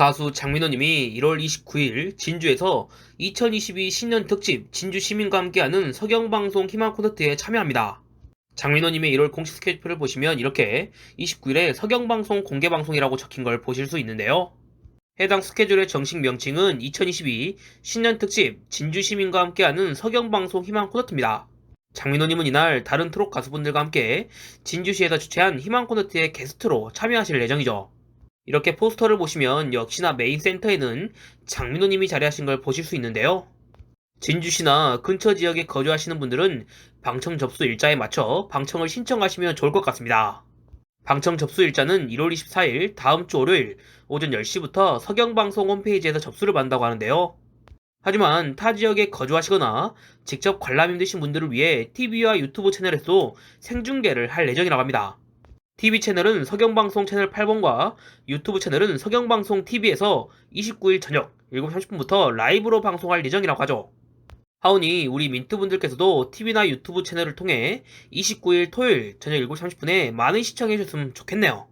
가수 장민호님이 1월 29일 진주에서 2022 신년 특집 진주 시민과 함께하는 서경방송 희망 콘서트에 참여합니다. 장민호님의 1월 공식 스케줄표를 보시면 이렇게 29일에 서경방송 공개방송이라고 적힌 걸 보실 수 있는데요. 해당 스케줄의 정식 명칭은 2022 신년 특집 진주 시민과 함께하는 서경방송 희망 콘서트입니다. 장민호님은 이날 다른 트롯 가수분들과 함께 진주시에서 주최한 희망 콘서트에 게스트로 참여하실 예정이죠. 이렇게 포스터를 보시면 역시나 메인 센터에는 장민호님이 자리하신 걸 보실 수 있는데요. 진주시나 근처 지역에 거주하시는 분들은 방청 접수 일자에 맞춰 방청을 신청하시면 좋을 것 같습니다. 방청 접수 일자는 1월 24일 다음 주 월요일 오전 10시부터 서경방송 홈페이지에서 접수를 받는다고 하는데요. 하지만 타 지역에 거주하시거나 직접 관람 힘드신 분들을 위해 TV와 유튜브 채널에서 생중계를 할 예정이라고 합니다. TV 채널은 서경방송 채널 8번과 유튜브 채널은 서경방송 TV에서 29일 저녁 7시 30분부터 라이브로 방송할 예정이라고 하죠. 하오니 우리 민트분들께서도 TV나 유튜브 채널을 통해 29일 토요일 저녁 7시 30분에 많은 시청해 주셨으면 좋겠네요.